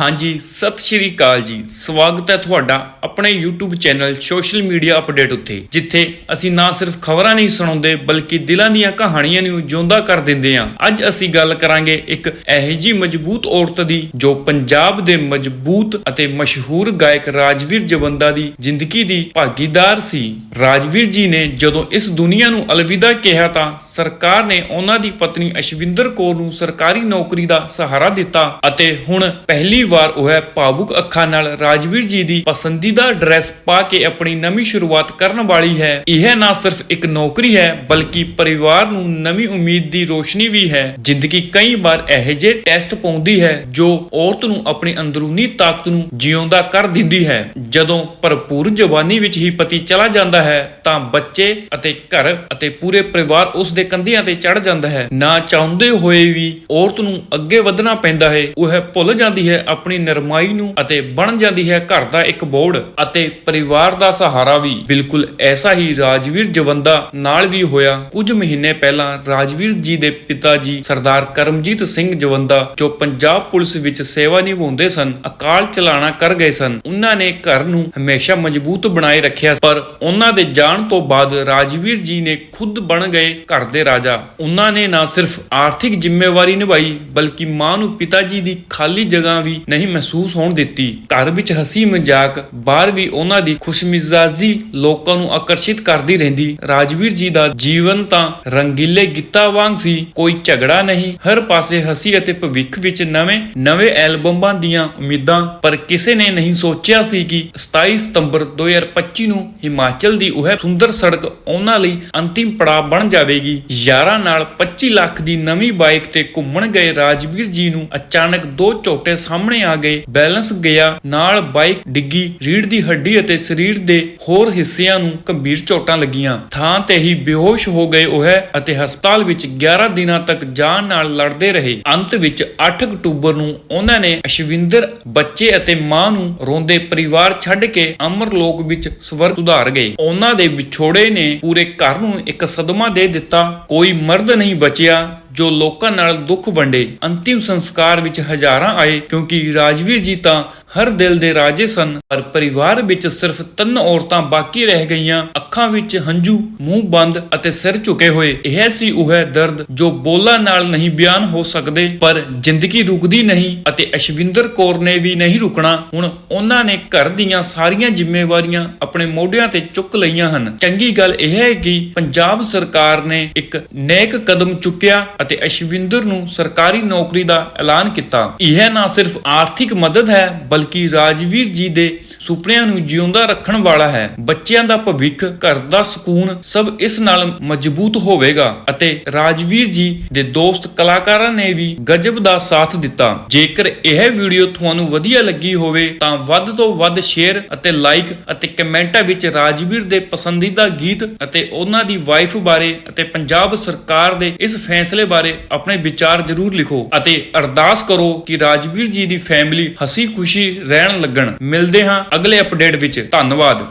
ਹਾਂਜੀ, ਸਤਿ ਸ਼੍ਰੀ ਅਕਾਲ ਜੀ। ਸਵਾਗਤ ਹੈ ਤੁਹਾਡਾ ਆਪਣੇ YouTube channel social media update ਉੱਤੇ, ਜਿੱਥੇ ਅਸੀਂ ਨਾ ਸਿਰਫ ਖਬਰਾਂ ਨਹੀਂ ਸੁਣਾਉਂਦੇ, ਬਲਕਿ ਦਿਲਾਂ ਦੀਆਂ ਕਹਾਣੀਆਂ ਨੂੰ ਜਿਉਂਦਾ ਕਰ ਦਿੰਦੇ ਹਾਂ। ਅੱਜ ਅਸੀਂ ਗੱਲ ਕਰਾਂਗੇ ਇੱਕ ਇਹੋ ਜਿਹੀ ਮਜ਼ਬੂਤ ਔਰਤ ਦੀ, ਜੋ ਪੰਜਾਬ ਦੇ ਮਜ਼ਬੂਤ ਅਤੇ ਮਸ਼ਹੂਰ ਗਾਇਕ ਰਾਜਵੀਰ ਜਵੰਦਾ ਦੀ ਜ਼ਿੰਦਗੀ ਦੀ ਭਾਗੀਦਾਰ ਸੀ। ਰਾਜਵੀਰ ਜੀ ਨੇ ਜਦੋਂ ਇਸ ਦੁਨੀਆ ਨੂੰ ਅਲਵਿਦਾ ਕਿਹਾ ਤਾਂ ਸਰਕਾਰ ਨੇ ਉਹਨਾਂ ਦੀ ਪਤਨੀ ਅਸ਼ਵਿੰਦਰ ਕੌਰ ਨੂੰ ਸਰਕਾਰੀ ਨੌਕਰੀ ਦਾ ਸਹਾਰਾ ਦਿੱਤਾ ਅਤੇ ਹੁਣ ਪਹਿਲੀ ਵਾਰ ਉਹ ਹੈ ਭਾਵੁਕ ਅੱਖਾਂ ਨਾਲ ਰਾਜਵੀਰ ਜੀ ਦੀ ਪਸੰਦੀਦਾ ਡਰੈਸ ਪਾ ਕੇ ਆਪਣੀ ਨਵੀਂ ਸ਼ੁਰੂਆਤ ਕਰਨ ਵਾਲੀ ਹੈ। ਇਹ ਨਾ ਸਿਰਫ ਇੱਕ ਨੌਕਰੀ ਹੈ, ਬਲਕਿ ਪਰਿਵਾਰ ਨੂੰ ਨਵੀਂ ਉਮੀਦ ਦੀ ਰੋਸ਼ਨੀ ਵੀ ਹੈ। ਜ਼ਿੰਦਗੀ ਕਈ ਵਾਰ ਇਹੋ ਜਿਹੇ ਟੈਸਟ ਪਾਉਂਦੀ ਹੈ, ਜੋ ਔਰਤ ਨੂੰ ਆਪਣੀ ਅੰਦਰੂਨੀ ਤਾਕਤ ਨੂੰ ਜਿਉਂਦਾ ਕਰ ਦਿੰਦੀ ਹੈ। ਜਦੋਂ ਭਰਪੂਰ ਜਵਾਨੀ ਵਿੱਚ ਹੀ ਪਤੀ ਚਲਾ ਜਾਂਦਾ ਹੈ, ਤਾਂ ਬੱਚੇ ਅਤੇ ਘਰ ਅਤੇ ਪੂਰੇ ਪਰਿਵਾਰ ਉਸ ਦੇ ਕੰਧਿਆਂ ਤੇ ਚੜ ਜਾਂਦਾ ਹੈ। ਨਾ ਚਾਹੁੰਦੇ ਹੋਏ ਵੀ ਔਰਤ ਨੂੰ ਅੱਗੇ ਵਧਣਾ ਪੈਂਦਾ ਹੈ। ਉਹ ਭੁੱਲ ਜਾਂਦੀ ਹੈ ਆਪਣੀ ਨਰਮਾਈ ਨੂੰ ਅਤੇ ਬਣ ਜਾਂਦੀ ਹੈ ਘਰ ਦਾ ਇੱਕ ਬੋੜ ਅਤੇ ਪਰਿਵਾਰ ਦਾ ਸਹਾਰਾ ਵੀ। ਬਿਲਕੁਲ ਐਸਾ ਹੀ ਰਾਜਵੀਰ ਜਵੰਦਾ ਨਾਲ ਵੀ ਹੋਇਆ। ਕੁਝ ਮਹੀਨੇ ਪਹਿਲਾਂ ਰਾਜਵੀਰ ਜੀ ਦੇ ਪਿਤਾ ਜੀ ਸਰਦਾਰ ਕਰਮਜੀਤ ਸਿੰਘ ਜਵੰਦਾ, ਜੋ ਪੰਜਾਬ ਪੁਲਿਸ ਵਿੱਚ ਸੇਵਾ ਨਿਭਾਉਂਦੇ ਸਨ, ਅਕਾਲ ਚਲਾਣਾ ਕਰ ਗਏ ਸਨ। ਉਹਨਾਂ ਨੇ ਘਰ ਨੂੰ ਹਮੇਸ਼ਾ ਮਜ਼ਬੂਤ ਬਣਾਏ ਰੱਖਿਆ ਪਰ ਉਹਨਾਂ ਦੇ ਜਾਣ ਤੋਂ ਬਾਅਦ ਰਾਜਵੀਰ ਜੀ ਨੇ ਖੁਦ ਬਣ ਗਏ ਘਰ ਦੇ ਰਾਜਾ। ਉਹਨਾਂ ਨੇ ਨਾ ਸਿਰਫ ਆਰਥਿਕ ਜ਼ਿੰਮੇਵਾਰੀ ਨਿਭਾਈ, ਬਲਕਿ ਮਾਂ ਨੂੰ ਪਿਤਾ ਜੀ ਦੀ ਖਾਲੀ ਜਗ੍ਹਾ ਵੀ ਨਹੀਂ ਮਹਿਸੂਸ ਹੋਣ ਦਿੱਤੀ। ਘਰ ਵਿੱਚ ਹਸੀ ਮਜ਼ਾਕ, ਬਾਹਰ ਵੀ ਉਹਨਾਂ ਦੀ ਖੁਸ਼ਮਿਜ਼ਾਜੀ ਲੋਕਾਂ ਨੂੰ ਆਕਰਸ਼ਿਤ ਕਰਦੀ ਰਹਿੰਦੀ। ਰਾਜਵੀਰ ਜੀ ਦਾ ਜੀਵਨ ਤਾਂ ਰੰਗੀਲੇ ਗਿੱਤਾ ਵਾਂਗ ਸੀ, ਕੋਈ ਝਗੜਾ ਨਹੀਂ। ਹਰ ਪਾਸੇ ਹਸੀ ਅਤੇ ਭਵਿੱਖ ਵਿੱਚ ਨਵੇਂ ਨਵੇਂ ਐਲਬਮਾਂ ਦੀਆਂ ਉਮੀਦਾਂ। ਪਰ ਕਿਸੇ ਨੇ ਨਹੀਂ ਸੋਚਿਆ ਸੀ ਕਿ 27 ਸਤੰਬਰ 2025 ਨੂੰ ਹਿਮਾਚਲ ਦੀ ਉਹ ਸੁੰਦਰ ਸੜਕ ਉਹਨਾਂ ਲਈ ਅੰਤਿਮ ਪੜਾਅ ਬਣ ਜਾਵੇਗੀ। ਯਾਰਾਂ ਨਾਲ 25 ਲੱਖ ਦੀ ਨਵੀਂ ਬਾਈਕ ਤੇ ਘੁੰਮਣ ਗਏ ਰਾਜਵੀਰ ਜੀ ਨੂੰ ਅਚਾਨਕ ਦੋ ਝੋਟੇ ਸਾਹਮਣੇ ਆ ਗਏ। ਬੈਲੈਂਸ ਗਿਆ, ਨਾਲ ਬਾਈਕ ਡਿੱਗੀ ਰੀੜ ਦੀ ਹੱਡੀ ਅਤੇ ਸਰੀਰ ਦੇ ਹੋਰ ਹਿੱਸਿਆਂ ਨੂੰ ਗੰਭੀਰ ਚੋਟਾਂ ਲੱਗੀਆਂ। ਥਾਂ ਤੇ ਹੀ ਬੇਹੋਸ਼ ਹੋ ਗਏ ਉਹ ਅਤੇ ਹਸਪਤਾਲ ਵਿੱਚ 11 ਦਿਨਾਂ ਤੱਕ ਜਾਨ ਨਾਲ ਲੜਦੇ ਰਹੇ। ਅੰਤ ਵਿੱਚ 8 ਅਕਤੂਬਰ ਨੂੰ ਉਹਨਾਂ ਨੇ ਅਸ਼ਵਿੰਦਰ, ਬੱਚੇ ਅਤੇ ਮਾਂ ਨੂੰ ਰੋਂਦੇ ਪਰਿਵਾਰ ਛੱਡ ਕੇ ਅਮਰ ਲੋਕ ਵਿੱਚ ਸਵਰਗ ਸੁਧਾਰ ਗਏ। ਉਹਨਾਂ ਦੇ ਵਿਛੋੜੇ ਨੇ ਪੂਰੇ ਘਰ ਨੂੰ ਇੱਕ ਸਦਮਾ ਦੇ ਦਿੱਤਾ। ਕੋਈ ਮਰਦ ਨਹੀਂ ਬਚਿਆ। ਜੋ ਲੋਕਾਂ ਨਾਲ ਦੁੱਖ ਵੰਡੇ, ਅੰਤਿਮ ਸੰਸਕਾਰ ਵਿੱਚ ਹਜ਼ਾਰਾਂ ਆਏ, ਕਿਉਂਕਿ ਰਾਜਵੀਰ ਜੀ ਤਾਂ ਹਰ ਦਿਲ ਦੇ ਰਾਜੇ ਸਨ, ਪਰ ਪਰਿਵਾਰ ਵਿੱਚ ਸਿਰਫ ਤਿੰਨ ਔਰਤਾਂ ਬਾਕੀ ਰਹਿ ਗਈਆਂ ਅੱਖਾਂ ਵਿੱਚ ਹੰਝੂ, ਮੂੰਹ ਬੰਦ ਅਤੇ ਸਿਰ ਝੁਕੇ ਹੋਏ। ਇਹ ਸੀ ਉਹ ਦਰਦ ਜੋ ਬੋਲਾਂ ਨਾਲ ਨਹੀਂ ਬਿਆਨ ਹੋ ਸਕਦੇ, ਪਰ ਜ਼ਿੰਦਗੀ ਰੁਕਦੀ ਨਹੀਂ ਅਤੇ ਅਸ਼ਵਿੰਦਰ ਕੌਰ ਨੇ ਵੀ ਨਹੀਂ ਰੁਕਣਾ। ਹੁਣ ਉਹਨਾਂ ਨੇ ਘਰ ਦੀਆਂ ਸਾਰੀਆਂ ਜ਼ਿੰਮੇਵਾਰੀਆਂ ਆਪਣੇ ਮੋਢਿਆਂ ਤੇ ਚੁੱਕ ਲਈਆਂ ਹਨ। ਚੰਗੀ ਗੱਲ ਇਹ ਹੈ ਕਿ ਪੰਜਾਬ ਸਰਕਾਰ ਨੇ ਇੱਕ ਨੇਕ ਕਦਮ ਚੁੱਕਿਆ ਅਤੇ ਅਸ਼ਵਿੰਦਰ ਨੂੰ ਸਰਕਾਰੀ ਨੌਕਰੀ ਦਾ ਐਲਾਨ ਕੀਤਾ। ਇਹ ਨਾ ਸਿਰਫ ਆਰਥਿਕ ਮਦਦ ਹੈ, ਬਲਕਿ ਰਾਜਵੀਰ ਜੀ ਦੇ ਸੁਪਨਿਆਂ ਨੂੰ ਜਿਉਂਦਾ ਰੱਖਣ ਵਾਲਾ ਹੈ। ਬੱਚਿਆਂ ਦਾ ਭਵਿੱਖ ਘਰ ਦਾ ਸਕੂਨ ਸਭ ਇਸ ਨਾਲ ਮਜ਼ਬੂਤ ਹੋਵੇਗਾ ਅਤੇ ਰਾਜਵੀਰ ਜੀ ਦੇ ਦੋਸਤ ਕਲਾਕਾਰਾਂ ਨੇ ਵੀ ਗਜਬ ਦਾ ਸਾਥ ਦਿੱਤਾ। ਜੇਕਰ ਇਹ ਵੀਡੀਓ ਤੁਹਾਨੂੰ ਵਧੀਆ ਲੱਗੀ ਹੋਵੇ ਤਾਂ ਵੱਧ ਤੋਂ ਵੱਧ ਸ਼ੇਅਰ ਅਤੇ ਲਾਈਕ ਅਤੇ ਕਮੈਂਟਾਂ ਵਿੱਚ ਰਾਜਵੀਰ ਦੇ ਪਸੰਦੀਦਾ ਗੀਤ ਅਤੇ ਉਹਨਾਂ ਦੀ ਵਾਈਫ ਬਾਰੇ ਅਤੇ ਪੰਜਾਬ ਸਰਕਾਰ ਦੇ ਇਸ ਫੈਸਲੇ ਬਾਰੇ ਆਪਣੇ ਵਿਚਾਰ ਜ਼ਰੂਰ ਲਿਖੋ ਅਤੇ ਅਰਦਾਸ ਕਰੋ ਕਿ ਰਾਜਵੀਰ ਜੀ ਦੀ ਫੈਮਿਲੀ ਹਸੀ ਖੁਸ਼ੀ ਰਹਿਣ ਲੱਗਣ। ਮਿਲਦੇ ਹਾਂ ਅਗਲੇ ਅਪਡੇਟ ਵਿੱਚ। ਧੰਨਵਾਦ।